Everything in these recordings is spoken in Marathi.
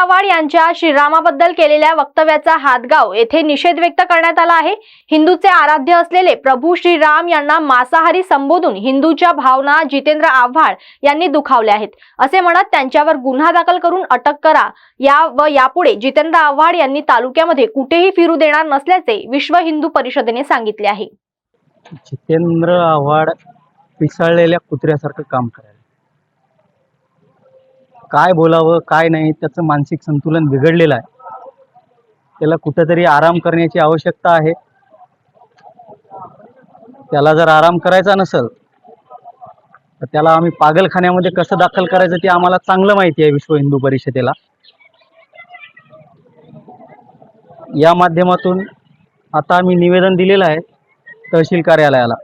आव्हाड यांच्या श्रीरामाबद्दल केलेल्या वक्तव्याचा हातगाव येथे निषेध व्यक्त करण्यात आला आहे. हिंदूचे आराध्य असलेले प्रभू श्रीराम यांना मांसाहारी संबोधून हिंदूच्या भावना जितेंद्र आव्हाड यांनी दुखावल्या आहेत. असे म्हणत त्यांच्यावर गुन्हा दाखल करून अटक करा. या व यापुढे जितेंद्र आव्हाड यांनी तालुक्यामध्ये कुठेही फिरू देणार नसल्याचे विश्व हिंदू परिषदेने सांगितले आहे. जितेंद्र आव्हाड पिसाळलेल्या कुत्र्यासारखं काम करायला. काय बोलावं काय नाही त्याचं मानसिक संतुलन बिघडलेलं आहे. त्याला कुठेतरी आराम करण्याची आवश्यकता आहे. त्याला जर आराम करायचा नसेल तर त्याला आम्ही पागलखान्यामध्ये कसं दाखल करायचं ते आम्हाला चांगलं माहिती आहे विश्व हिंदू परिषदेला. या माध्यमातून आता आम्ही निवेदन दिलेलं आहे तहसील कार्यालयाला.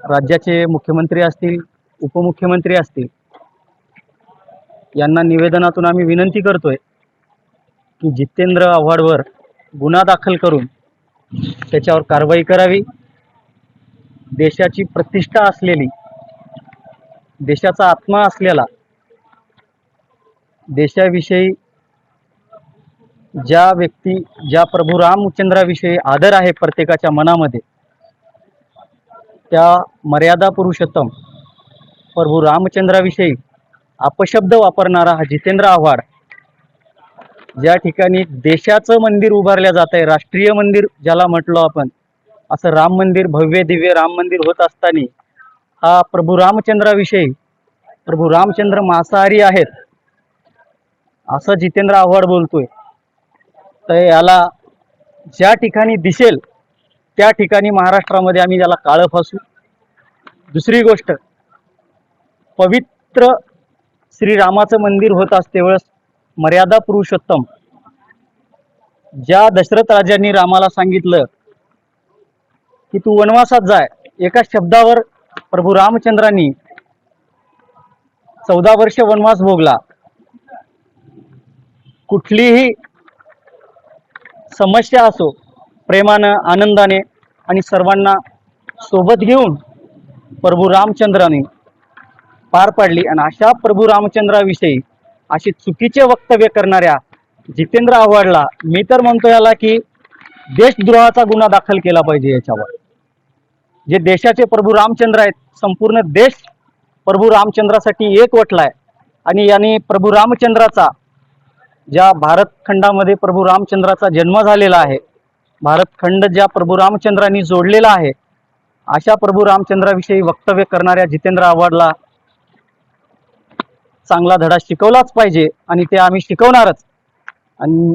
राज्याचे मुख्यमंत्री असतील उपमुख्यमंत्री असतील यांना निवेदनातून आम्ही विनंती करतोय की जितेंद्र आव्हाडवर गुन्हा दाखल करून त्याच्यावर कारवाई करावी. देशाची प्रतिष्ठा असलेली देशाचा आत्मा असलेला देशाविषयी ज्या व्यक्ती ज्या प्रभू रामचंद्राविषयी आदर आहे प्रत्येकाच्या मनामध्ये त्या मर्यादा पुरुषोत्तम प्रभू रामचंद्राविषयी अपशब्द वापरणारा हा जितेंद्र आव्हाड. ज्या ठिकाणी देशाचं मंदिर उभारल्या जात आहे राष्ट्रीय मंदिर ज्याला म्हटलो आपण असं राम मंदिर भव्य दिव्य राम मंदिर होत असताना हा प्रभू रामचंद्राविषयी प्रभू रामचंद्र मांसाहारी आहेत असं जितेंद्र आव्हाड बोलतोय. तर याला ज्या ठिकाणी दिसेल त्या ठिकाणी महाराष्ट्रामध्ये आम्ही त्याला काळं फासू. दुसरी गोष्ट पवित्र श्रीरामाचं मंदिर होत असते वेळेस मर्यादा पुरुषोत्तम. ज्या दशरथ राजांनी रामाला सांगितलं की तू वनवासात जाय. एका शब्दावर प्रभू रामचंद्रांनी चौदा वर्ष वनवास भोगला. कुठलीही समस्या असो प्रेमानं आनंदाने आणि सर्वांना सोबत घेऊन प्रभू रामचंद्राने पार पाडली आणि अशा प्रभू रामचंद्राविषयी अशी चुकीचे वक्तव्य करणाऱ्या जितेंद्र आव्हाडला मी तर म्हणतो याला की देशद्रोहाचा गुन्हा दाखल केला पाहिजे याच्यावर. जे देशाचे प्रभू रामचंद्र आहेत संपूर्ण देश प्रभू रामचंद्रासाठी एकवटलाय. आणि यांनी प्रभू रामचंद्राचा ज्या भारत खंडामध्ये प्रभू रामचंद्राचा जन्म झालेला आहे भारत खंड ज्या प्रभू रामचंद्रांनी जोडलेला आहे अशा प्रभू रामचंद्राविषयी वक्तव्य करणाऱ्या जितेंद्र आव्हाडला चांगला धडा शिकवलाच पाहिजे आणि ते आम्ही शिकवणारच. आणि